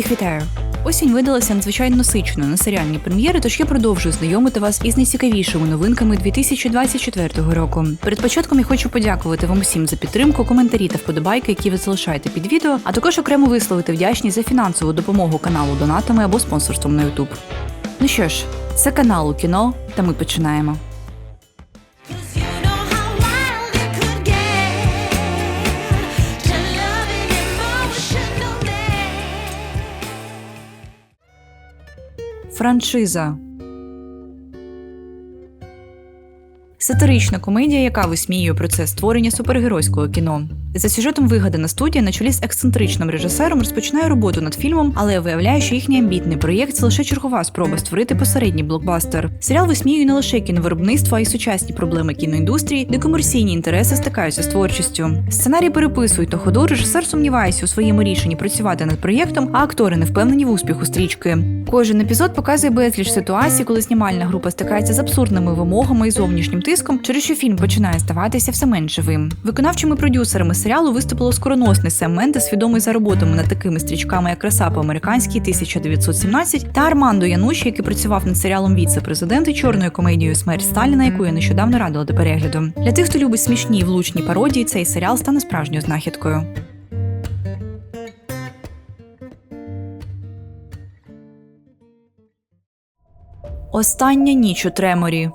Всіх вітаю! Осінь видалася надзвичайно насиченою на серіальні прем'єри, тож я продовжую знайомити вас із найцікавішими новинками 2024 року. Перед початком я хочу подякувати вам усім за підтримку, коментарі та вподобайки, які ви залишаєте під відео, а також окремо висловити вдячність за фінансову допомогу каналу донатами або спонсорством на YouTube. Ну що ж, це канал у кіно, та ми починаємо. Франшиза. Сатирична комедія, яка висміює процес створення супергеройського кіно. За сюжетом вигадана студія на чолі з ексцентричним режисером розпочинає роботу над фільмом, але виявляє, що їхній амбітний проєкт це лише чергова спроба створити посередній блокбастер. Серіал висміює не лише кіновиробництво, а й сучасні проблеми кіноіндустрії, де комерційні інтереси стикаються з творчістю. Сценарій переписують на ходу. Режисер сумнівається у своєму рішенні працювати над проєктом, а актори не впевнені в успіху стрічки. Кожен епізод показує безліч ситуацій, коли знімальна група стикається з абсурдними вимогами і зовнішнім тиском, через що фільм починає здаватися все менш живим. Виконавчими продюсерами серіалу виступило скороносний Сем Мендес, відомий за роботами над такими стрічками, як краса по-американськи 1917, та Армандо Януш, який працював над серіалом Віце-президент і чорною комедією Смерть Сталіна, яку я нещодавно радила до перегляду. Для тих, хто любить смішні і влучні пародії, цей серіал стане справжньою знахідкою. Остання ніч у треморі.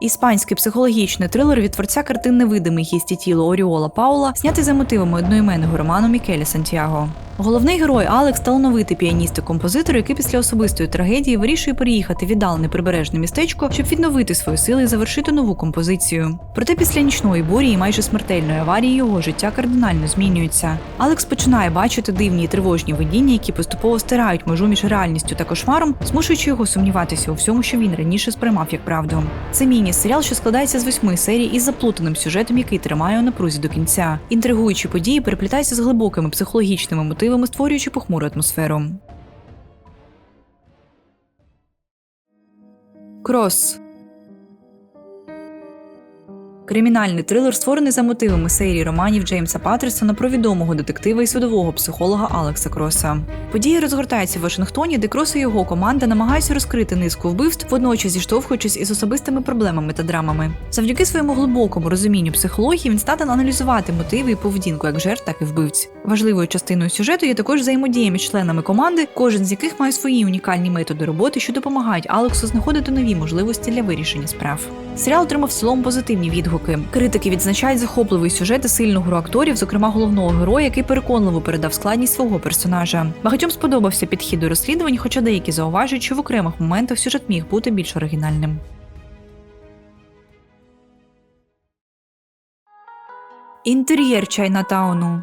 Іспанський психологічний трилер від творця картин Невидимий гість і тіло Оріола Паула, знятий за мотивами одноіменного роману Мікеля Сантьяго. Головний герой Алекс талановитий піаніст і композитор, який після особистої трагедії вирішує переїхати в віддалене прибережне містечко, щоб відновити свої сили і завершити нову композицію. Проте після нічної бурі і майже смертельної аварії його життя кардинально змінюється. Алекс починає бачити дивні і тривожні видіння, які поступово стирають межу між реальністю та кошмаром, змушуючи його сумніватися у всьому, що він раніше сприймав як правду. Це міні-серіал, що складається з восьми серій із заплутаним сюжетом, який тримає у напрузі до кінця. Інтригуючі події переплітаються з глибокими психологічними мотивами, створюючи похмуру атмосферу. Крос Кримінальний трилер створений за мотивами серії романів Джеймса Паттерсона про відомого детектива і судового психолога Алекса Кроса. Події розгортаються в Вашингтоні, де Крос і його команда намагаються розкрити низку вбивств, водночас зіштовхуючись із особистими проблемами та драмами. Завдяки своєму глибокому розумінню психології він здатен аналізувати мотиви і поведінку як жертв, так і вбивць. Важливою частиною сюжету є також взаємодія між членами команди, кожен з яких має свої унікальні методи роботи, що допомагають Алексу знаходити нові можливості для вирішення справ. Серіал отримав в цілому позитивні відгуки. Критики відзначають захопливий сюжет і сильну гру акторів, зокрема головного героя, який переконливо передав складність свого персонажа. Багатьом сподобався підхід до розслідувань, хоча деякі зауважують, що в окремих моментах сюжет міг бути більш оригінальним. Інтер'єр Чайнатауну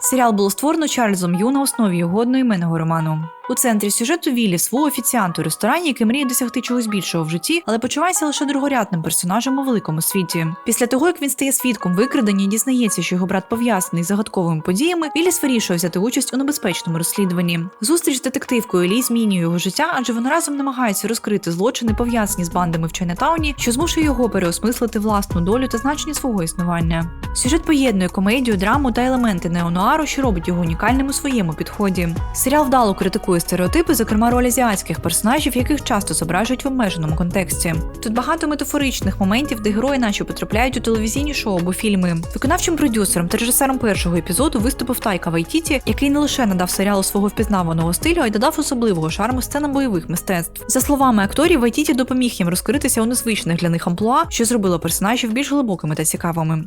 Серіал було створено Чарльзом Ю на основі його одноіменного роману. У центрі сюжету Віллі свого офіціант у ресторані, який мріє досягти чогось більшого в житті, але почувається лише другорядним персонажем у великому світі. Після того, як він стає свідком викрадення і дізнається, що його брат пов'язаний з загадковими подіями, Вілліс вирішує взяти участь у небезпечному розслідуванні. Зустріч з детективкою Лі змінює його життя, адже вони разом намагаються розкрити злочини, пов'язані з бандами в Чайнатауні, що змушує його переосмислити власну долю та значення свого існування. Сюжет поєднує комедію, драму та елементи неонуару, що робить його унікальним у своєму підході. Серіал вдало критикує стереотипи, зокрема роль азіатських персонажів, яких часто зображують в обмеженому контексті. Тут багато метафоричних моментів, де герої наче потрапляють у телевізійні шоу або фільми. Виконавчим продюсером та режисером першого епізоду виступив Тайка Вайтіті, який не лише надав серіалу свого впізнаваного стилю, а й додав особливого шарму сценам бойових мистецтв. За словами акторів, Вайтіті допоміг їм розкритися у незвичних для них амплуа, що зробило персонажів більш глибокими та цікавими.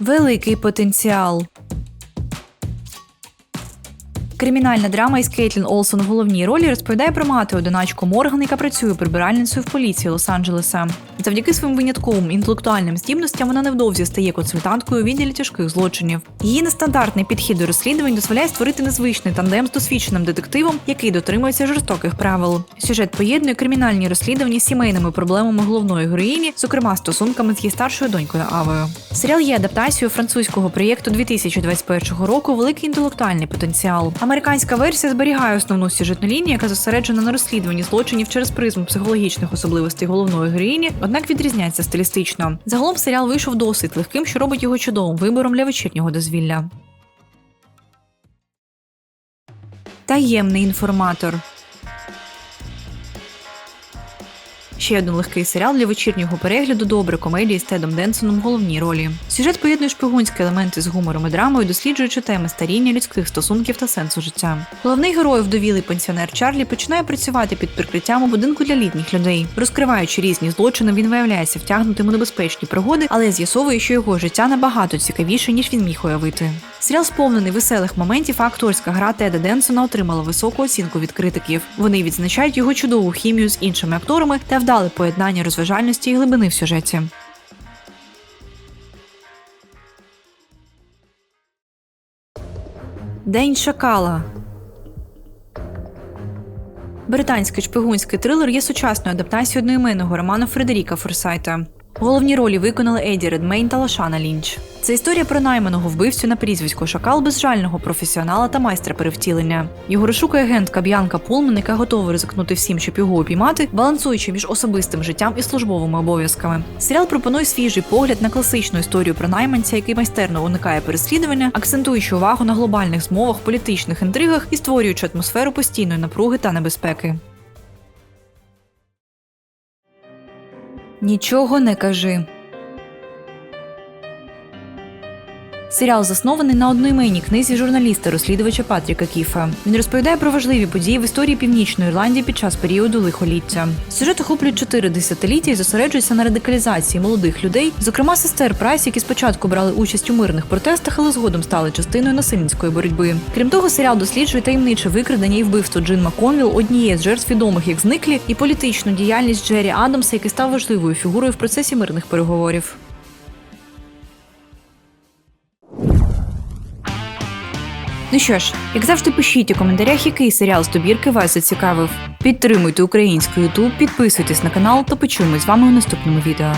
Великий потенціал. Кримінальна драма із Кейтлін Олсон в головній ролі розповідає про мати одиначку Морган, яка працює прибиральницею в поліції Лос-Анджелеса. Завдяки своїм винятковим інтелектуальним здібностям вона невдовзі стає консультанткою у відділі тяжких злочинів. Її нестандартний підхід до розслідувань дозволяє створити незвичний тандем з досвідченим детективом, який дотримується жорстоких правил. Сюжет поєднує кримінальні розслідування з сімейними проблемами головної героїні, зокрема стосунками з її старшою донькою Авою. Серіал є адаптацією французького проєкту 2021 року Великий інтелектуальний потенціал. Американська версія зберігає основну сюжетну лінію, яка зосереджена на розслідуванні злочинів через призму психологічних особливостей головної героїні. однак відрізняється стилістично. Загалом серіал вийшов досить легким, що робить його чудовим вибором для вечірнього дозвілля. Таємний інформатор. Ще один легкий серіал для вечірнього перегляду добре комедії з Тедом Денсоном в головній ролі. Сюжет поєднує шпигунські елементи з гумором і драмою, досліджуючи теми старіння людських стосунків та сенсу життя. Головний герой, вдовілий пенсіонер Чарлі, починає працювати під прикриттям у будинку для літніх людей. Розкриваючи різні злочини, він виявляється втягнутим у небезпечні пригоди, але з'ясовує, що його життя набагато цікавіше, ніж він міг уявити. Серіал сповнений веселих моментів, а акторська гра Теда Денсона отримала високу оцінку від критиків. Вони відзначають його чудову хімію з іншими акторами та вдале поєднання розважальності і глибини в сюжеті. День шакала. Британський шпигунський трилер є сучасною адаптацією одноіменного роману Фредеріка Форсайта. Головні ролі виконали Еді Редмейн та Лашана Лінч. Це історія про найманого вбивцю на прізвисько Шакал безжального професіонала та майстра перевтілення. Його розшукує агентка Б'янка Пулман, яка готова ризикнути всім, щоб його упіймати, балансуючи між особистим життям і службовими обов'язками. Серіал пропонує свіжий погляд на класичну історію про найманця, який майстерно уникає переслідування, акцентуючи увагу на глобальних змовах, політичних інтригах і створюючи атмосферу постійної напруги та небезпеки. Нічого не кажи. Серіал заснований на одноіменній книзі журналіста-розслідувача Патріка Кіфа. Він розповідає про важливі події в історії Північної Ірландії під час періоду лихоліття. Сюжет охоплює чотири десятиліття і зосереджується на радикалізації молодих людей, зокрема сестер Прайс, які спочатку брали участь у мирних протестах, але згодом стали частиною насильницької боротьби. Крім того, серіал досліджує таємниче викрадення і вбивство Джин Макконвіл, однієї з жертв відомих як зниклі, і політичну діяльність Джері Адамса, який став важливою фігурою в процесі мирних переговорів. Ну що ж, як завжди, пишіть у коментарях, який серіал з добірки вас зацікавив. Підтримуйте український Ютуб, підписуйтесь на канал та почуємось з вами у наступному відео.